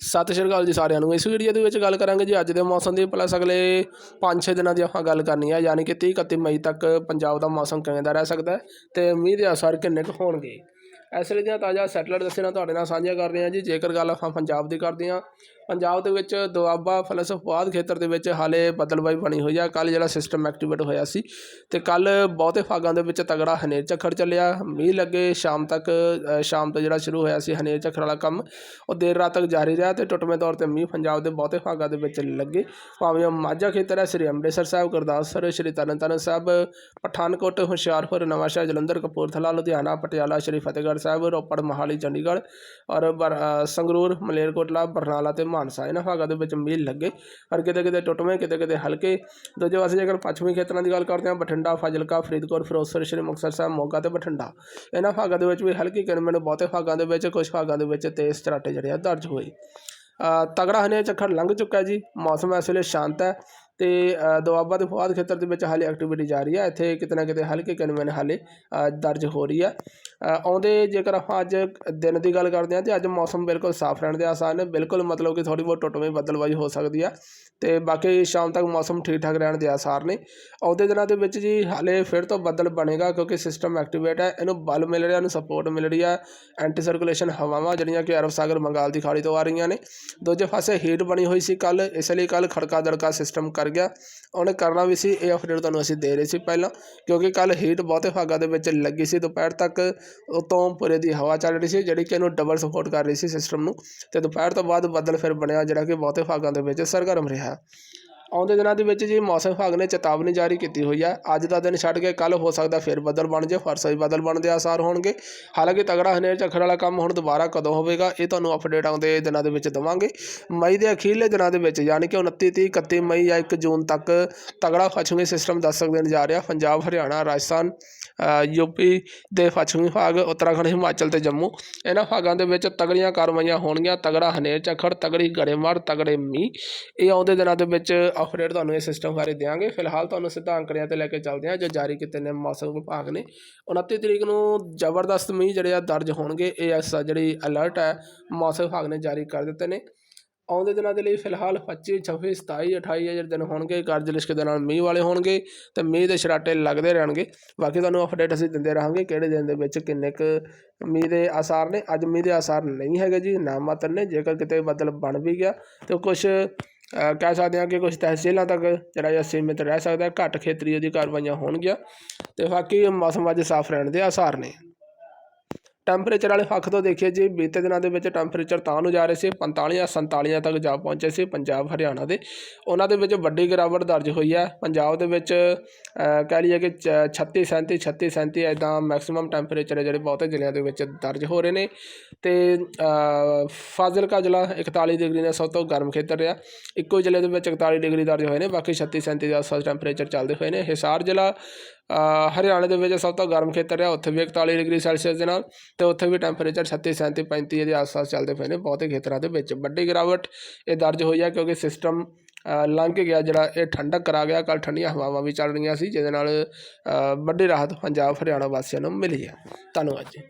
ਸਤਿ ਸ਼੍ਰੀ ਅਕਾਲ ਜੀ ਸਾਰਿਆਂ ਨੂੰ। ਇਸ ਵੀਡੀਓ ਦੇ ਵਿੱਚ ਗੱਲ ਕਰਾਂਗੇ ਜੀ ਅੱਜ ਦੇ ਮੌਸਮ ਦੀ। ਪਲੱਸ ਅਗਲੇ 5-6 ਦਿਨਾਂ ਦੀ ਆਪਾਂ ਗੱਲ ਕਰਨੀ ਹੈ ਯਾਨੀ ਕਿ 30 31 ਮਈ ਤੱਕ ਪੰਜਾਬ ਦਾ ਮੌਸਮ ਕਿਵੇਂ ਦਾ ਰਹਿ ਸਕਦਾ ਹੈ ਤੇ ਮੀਂਹ ਦੇ ਅਸਰ ਕਿੰਨੇ ਕੁ ਹੋਣਗੇ। ਇਸ ਲਈ ਦੀਆਂ ਤਾਜ਼ਾ ਸੈਟਲਰ ਦੱਸਣਾ ਤੁਹਾਡੇ ਨਾਲ ਸਾਂਝੀਆਂ ਕਰ ਰਹੇ ਹਾਂ ਜੀ। ਜੇਕਰ ਗੱਲ ਆਪਾਂ ਪੰਜਾਬ ਦੀ ਕਰਦੇ ਹਾਂ ਪੰਜਾਬ ਦੇ ਵਿੱਚ ਦੁਆਬਾ ਫਲਸਫਾਦ ਖੇਤਰ ਦੇ ਵਿੱਚ ਹਾਲੇ ਬਦਲਵਾਈ ਬਣੀ ਹੋਈ ਆ। ਕੱਲ ਜਿਹੜਾ ਸਿਸਟਮ ਐਕਟੀਵੇਟ ਹੋਇਆ ਸੀ ਤੇ ਕੱਲ ਬਹੁਤੇ ਭਾਗਾਂ ਦੇ ਵਿੱਚ ਤਗੜਾ ਹਨੇਰ ਝੱਖੜ ਚੱਲਿਆ। ਮੀਂਹ ਲੱਗੇ, ਸ਼ਾਮ ਤੱਕ ਸ਼ਾਮ ਤੋਂ ਜਿਹੜਾ ਸ਼ੁਰੂ ਹੋਇਆ ਸੀ ਹਨੇਰ ਝੱਖੜ ਵਾਲਾ ਕੰਮ, ਉਹ ਦੇਰ ਰਾਤ ਤੱਕ ਜਾਰੀ ਰਿਹਾ ਤੇ ਟੁੱਟਵੇਂ ਤੌਰ ਤੇ ਮੀਂਹ ਪੰਜਾਬ ਦੇ ਬਹੁਤੇ ਭਾਗਾਂ ਦੇ ਵਿੱਚ ਲੱਗੇ। ਭਾਵੇਂ ਉਹ ਮਾਝਾ ਖੇਤਰ ਹੈ, ਸ੍ਰੀ ਅੰਮ੍ਰਿਤਸਰ ਸਾਹਿਬ ਗੁਰਦਾਸਪੁਰ ਸ੍ਰੀ ਤਰਨਤਾਰਨ ਸਾਹਿਬ, ਪਠਾਨਕੋਟ, ਹੁਸ਼ਿਆਰਪੁਰ, ਨਵਾਂਸ਼ਹਿਰ, ਜਲੰਧਰ, ਕਪੂਰਥਲਾ, ਲੁਧਿਆਣਾ, ਪਟਿਆਲਾ, ਸ੍ਰੀ ਫਤਿਹਗੜ੍ਹ ਸਾਹਿਬ, ਰੋਪੜ, ਮੋਹਾਲੀ, ਚੰਡੀਗੜ੍ਹ ਔਰ ਬਰ- ਸੰਗਰੂਰ, ਮਲੇਰਕੋਟਲਾ, ਬਰਨਾਲਾ ਤੇ ਮਾਨਸਾ ਇਹਨਾਂ ਭਾਗਾਂ ਦੇ ਵਿੱਚ ਮੀਂਹ ਲੱਗੇ, ਪਰ ਕਿਤੇ ਕਿਤੇ ਟੁੱਟਵੇਂ, ਕਿਤੇ ਕਿਤੇ ਹਲਕੇ। ਦੂਜੇ ਪਾਸੇ ਜੇਕਰ ਪੱਛਮੀ ਖੇਤਰਾਂ ਦੀ ਗੱਲ ਕਰਦੇ ਹਾਂ, ਬਠਿੰਡਾ, ਫਾਜ਼ਿਲਕਾ, ਫਰੀਦਕੋਟ, ਫਿਰੋਜ਼ਪੁਰ, ਸ਼੍ਰੀ ਮੁਕਤਸਰ ਸਾਹਿਬ, ਮੋਗਾ ਤੇ ਬਠਿੰਡਾ। ਇਹਨਾਂ ਭਾਗਾਂ ਦੇ ਵਿੱਚ ਵੀ ਹਲਕੀ ਕਿਰਮਣ ਬਹੁਤੇ ਭਾਗਾਂ ਦੇ ਵਿੱਚ ਕੁਝ ਭਾਗਾਂ ਦੇ ਵਿੱਚ ਤੇਜ਼ ਚਰਾਟੇ ਜਿਹੜੇ ਆ ਦਰਜ ਹੋਏ। ਤਗੜਾ ਹਨੇਰ ਝੱਖੜ ਲੰਘ ਚੁੱਕਾ ਜੀ, ਮੌਸਮ ਇਸ ਵੇਲੇ ਸ਼ਾਂਤ ਹੈ। ਤੇ ਦੁਆਬਾ ਦੇ ਫਵਾਦ ਖੇਤਰ ਦੇ ਵਿੱਚ ਹਾਲੇ ਐਕਟੀਵਿਟੀ ਜਾਰੀ ਹੈ ਇੱਥੇ ਕਿਤੇ ਨਾ ਕਿਤੇ ਹਲਕੇ ਕਿਨਮਨ ਹਾਲੇ ਦਰਜ ਹੋ ਰਹੀ ਹੈ ਆਉਂਦੇ ਜੇਕਰ ਆਪਾਂ ਅੱਜ ਦਿਨ ਦੀ ਗੱਲ ਕਰਦੇ ਹਾਂ ਤੇ ਅੱਜ ਮੌਸਮ ਬਿਲਕੁਲ ਸਾਫ਼ ਰਹਿਣ ਦੇ ਆਸਾਰ ਨੇ ਬਿਲਕੁਲ ਮਤਲਬ ਕਿ ਥੋੜੀ ਬਹੁਤ ਟੁੱਟਵੇਂ ਬੱਦਲਵਾਈ ਹੋ ਸਕਦੀ ਹੈ ਤੇ ਬਾਕੀ ਸ਼ਾਮ ਤੱਕ ਮੌਸਮ ਠੀਕ ਠਾਕ ਰਹਿਣ ਦੇ ਆਸਾਰ ਨੇ। ਆਉਂਦੇ ਦਿਨਾਂ ਦੇ ਵਿੱਚ ਜੀ ਹਾਲੇ ਫਿਰ ਤੋਂ ਬੱਦਲ ਬਣੇਗਾ ਕਿਉਂਕਿ ਸਿਸਟਮ ਐਕਟੀਵੇਟ ਹੈ ਇਹਨੂੰ ਬਲ ਮਿਲ ਰਿਹਾ, ਇਹਨੂੰ ਸਪੋਰਟ ਮਿਲ ਰਹੀ ਹੈ ਐਂਟੀ ਸਰਕੂਲੇਸ਼ਨ ਹਵਾਵਾਂ ਜਿਹੜੀਆਂ ਕਿ ਅਰਬ ਸਾਗਰ, ਬੰਗਾਲ ਦੀ ਖਾੜੀ ਤੋਂ ਆ ਰਹੀਆਂ ਨੇ। ਦੂਜੇ ਪਾਸੇ ਹੀਟ ਬਣੀ ਹੋਈ ਸੀ ਕੱਲ ਇਸ ਲਈ ਕੱਲ ਖੜਕਾ ਦੜਕਾ ਸਿਸਟਮ ਕਰ ਗਿਆ। ਉਹਨੇ ਕਰਨਾ ਵੀ ਸੀ, ਇਹ ਅਪਡੇਟ ਤੁਹਾਨੂੰ ਅਸੀਂ ਦੇ ਰਹੇ ਸੀ ਪਹਿਲਾਂ, ਕਿਉਂਕਿ ਕੱਲ ਹੀਟ ਬਹੁਤੇ ਭਾਗਾਂ ਦੇ ਵਿੱਚ ਲੱਗੀ ਸੀ। ਦੁਪਹਿਰ ਤੱਕ ਉਤੋਂ ਪੂਰੇ ਦੀ ਹਵਾ ਚੱਲ ਰਹੀ ਸੀ, ਜਿਹੜੀ ਕਿ ਇਹਨੂੰ ਡਬਲ ਸਪੋਰਟ ਕਰ ਰਹੀ ਸੀ ਸਿਸਟਮ ਨੂੰ। ਤੇ ਦੁਪਹਿਰ ਤੋਂ ਬਾਅਦ ਬੱਦਲ ਫਿਰ ਬਣਿਆ, ਜਿਹੜਾ ਕਿ ਬਹੁਤੇ ਭਾਗਾਂ ਦੇ ਵਿੱਚ ਸਰਗਰਮ ਰਿਹਾ। ਆਉਂਦੇ ਦਿਨਾਂ ਦੇ ਵਿੱਚ ਜੀ ਮੌਸਮ ਵਿਭਾਗ ਨੇ ਚੇਤਾਵਨੀ ਜਾਰੀ ਕੀਤੀ ਹੋਈ ਹੈ ਅੱਜ ਦਾ ਦਿਨ ਛੱਡ ਕੇ ਕੱਲ ਹੋ ਸਕਦਾ ਫਿਰ ਬੱਦਲ ਬਣ ਜਾਏ ਫਰਸਾ ਵੀ ਬੱਦਲ ਬਣਨ ਦੇ ਆਸਾਰ ਹੋਣਗੇ। ਹਾਲਾਂਕਿ ਤਗੜਾ ਹਨੇਰ ਝੱਖੜ ਵਾਲਾ ਕੰਮ ਹੁਣ ਦੁਬਾਰਾ ਕਦੋਂ ਹੋਵੇਗਾ ਇਹ ਤੁਹਾਨੂੰ ਅਪਡੇਟ ਆਉਂਦੇ ਦਿਨਾਂ ਦੇ ਵਿੱਚ ਦਵਾਂਗੇ। ਮਈ ਦੇ ਅਖੀਰਲੇ ਦਿਨਾਂ ਦੇ ਵਿੱਚ ਯਾਨੀ ਕਿ 29 30 31 ਮਈ ਜਾਂ 1 ਜੂਨ ਤੱਕ ਤਗੜਾ ਪੱਛਮੀ ਸਿਸਟਮ ਦੱਸ ਸਕਦੇ ਨੇ ਜਾ ਰਿਹਾ। ਪੰਜਾਬ ਹਰਿਆਣਾ ਰਾਜਸਥਾਨ ਅ, ਯੂਪੀ ਦੇ ਪੱਛਮੀ ਭਾਗ ਉੱਤਰਾਖੰਡ ਹਿਮਾਚਲ ਤੇ ਜੰਮੂ। ਇਹਨਾਂ ਭਾਗਾਂ ਦੇ ਵਿੱਚ ਤਗੜੀਆਂ ਕਾਰਵਾਈਆਂ ਹੋਣਗੀਆਂ। ਤਗੜਾ ਹਨੇਰ ਝੱਖੜ ਤਗੜੀ ਗੜੇਮਾਰ ਤਗੜੇ ਮੀਂਹ। ਇਹ ਆਉਂਦੇ ਦਿਨਾਂ ਦੇ ਵਿੱਚ ਅਪਡੇਟ ਤੁਹਾਨੂੰ ਇਹ ਸਿਸਟਮ ਬਾਰੇ ਦਿਆਂਗੇ। ਫਿਲਹਾਲ ਤੁਹਾਨੂੰ ਸਿੱਧਾ ਅੰਕੜਿਆਂ ਤੇ ਲੈ ਕੇ ਚੱਲਦੇ ਹਾਂ, ਜੋ ਜਾਰੀ ਕੀਤੇ ਨੇ ਮੌਸਮ ਵਿਭਾਗ ਨੇ। 29 ਤਰੀਕ ਨੂੰ ਜ਼ਬਰਦਸਤ ਮੀਂਹ ਜਿਹੜੇ ਆ ਦਰਜ ਹੋਣਗੇ। ਇਹ ਐਸ ਜਿਹੜੀ ਅਲਰਟ ਹੈ, ਮੌਸਮ ਵਿਭਾਗ ਨੇ ਜਾਰੀ ਕਰ ਦਿੱਤੇ ਨੇ। ਆਉਂਦੇ ਦਿਨਾਂ ਦੇ ਲਈ ਫਿਲਹਾਲ 25 26 27 28 ਜਿਹੜੇ ਦਿਨ ਹੋਣਗੇ, ਗਰਜ ਲਿਸ਼ਕ ਦੇ ਨਾਲ ਮੀਂਹ ਵਾਲੇ ਹੋਣਗੇ ਤੇ ਮੀਂਹ ਦੇ ਛਰਾਟੇ ਲੱਗਦੇ ਰਹਿਣਗੇ। ਬਾਕੀ ਤੁਹਾਨੂੰ ਅਪਡੇਟ ਅਸੀਂ ਦਿੰਦੇ ਰਹਾਂਗੇ ਕਿਹੜੇ ਦਿਨ ਦੇ ਵਿੱਚ ਕਿੰਨੇ ਕੁ ਮੀਂਹ ਦੇ ਆਸਾਰ ਨੇ। ਅੱਜ ਮੀਂਹ ਦੇ ਆਸਾਰ ਨਹੀਂ ਹੈਗੇ ਜੀ, ਨਾ ਮਾਤਰ ਨੇ। ਜੇਕਰ ਕਿਤੇ ਬੱਦਲ ਬਣ ਵੀ ਗਿਆ ਤੇ ਕੁਝ ਕਹਿ ਸਕਦੇ ਹਾਂ ਕਿ ਕੁਝ ਤਹਿਸੀਲਾਂ ਤੱਕ ਜਿਹੜਾ ਜਿਹਾ ਸੀਮਿਤ ਰਹਿ ਸਕਦਾ, ਘੱਟ ਖੇਤਰੀ ਉਹਦੀ ਕਾਰਵਾਈਆਂ ਹੋਣਗੀਆਂ। ਤੇ ਬਾਕੀ ਮੌਸਮ ਅੱਜ ਸਾਫ਼ ਰਹਿਣ ਦੇ ਆਸਾਰ ਨੇ। ਟੈਂਪਰੇਚਰ ਵਾਲੇ ਪੱਖ ਤੋਂ ਦੇਖੀਏ ਜੀ ਬੀਤੇ ਦਿਨਾਂ ਦੇ ਵਿੱਚ ਟੈਂਪਰੇਚਰ ਤਾਂ ਨੂੰ ਜਾ ਰਹੇ ਸੀ 45 ਜਾਂ 47 ਤੱਕ ਜਾ ਪਹੁੰਚੇ ਸੀ ਪੰਜਾਬ, ਹਰਿਆਣਾ ਦੇ। ਉਹਨਾਂ ਦੇ ਵਿੱਚ ਵੱਡੀ ਗਿਰਾਵਟ ਦਰਜ ਹੋਈ ਹੈ। ਪੰਜਾਬ ਦੇ ਵਿੱਚ ਕਹਿ ਲਈਏ ਕਿ 36 37 36 37 ਐਦਾਂ ਮੈਕਸਿਮਮ ਟੈਂਪਰੇਚਰ ਹੈ ਜਿਹੜੇ ਬਹੁਤੇ ਜ਼ਿਲ੍ਹਿਆਂ ਦੇ ਵਿੱਚ ਦਰਜ ਹੋ ਰਹੇ ਨੇ। ਤੇ ਫਾਜ਼ਿਲਕਾ ਜ਼ਿਲ੍ਹਾ 41 ਡਿਗਰੀ ਨੇ ਸਭ ਤੋਂ ਗਰਮ ਖੇਤਰ ਰਿਹਾ। ਇੱਕੋ ਜ਼ਿਲ੍ਹੇ ਦੇ ਵਿੱਚ 41 ਡਿਗਰੀ ਦਰਜ ਹੋਏ ਨੇ, ਬਾਕੀ 36 37 ਦਾ ਆਸ-ਪਾਸ ਟੈਂਪਰੇਚਰ ਚੱਲਦੇ ਹੋਏ ਨੇ। ਹਿਸਾਰ ਜ਼ਿਲ੍ਹਾ ਹਰਿਆਣਾ ਦੇ ਵਿੱਚ ਸਭ ਤੋਂ ਗਰਮ ਖੇਤਰ ਰਿਹਾ ਉੱਥੇ ਵੀ 41 ਡਿਗਰੀ ਸੈਲਸੀਅਸ ਦੇ ਨਾਲ ਤੇ ਉੱਥੇ ਵੀ ਟੈਂਪਰੇਚਰ 36 37 35 ਦੇ ਆਸ-ਪਾਸ ਚੱਲਦੇ ਪਏ ਨੇ ਬਹੁਤੇ ਖੇਤਰਾਂ ਦੇ ਵਿੱਚ। ਵੱਡੀ ਗਿਰਾਵਟ ਇਹ ਦਰਜ ਹੋਈ ਹੈ ਕਿਉਂਕਿ ਸਿਸਟਮ ਲੰਘ ਗਿਆ ਜਿਹੜਾ ਇਹ ਠੰਡਕ ਕਰਾ ਗਿਆ ਕੱਲ ਠੰਡੀਆਂ ਹਵਾਵਾਂ ਵੀ ਚੱਲ ਰਹੀਆਂ ਸੀ, ਜਿਹਦੇ ਨਾਲ ਵੱਡੀ ਰਾਹਤ ਪੰਜਾਬ, ਹਰਿਆਣਾ ਵਾਸੀਆਂ ਨੂੰ ਮਿਲੀ ਹੈ ਧੰਨਵਾਦ ਜੀ।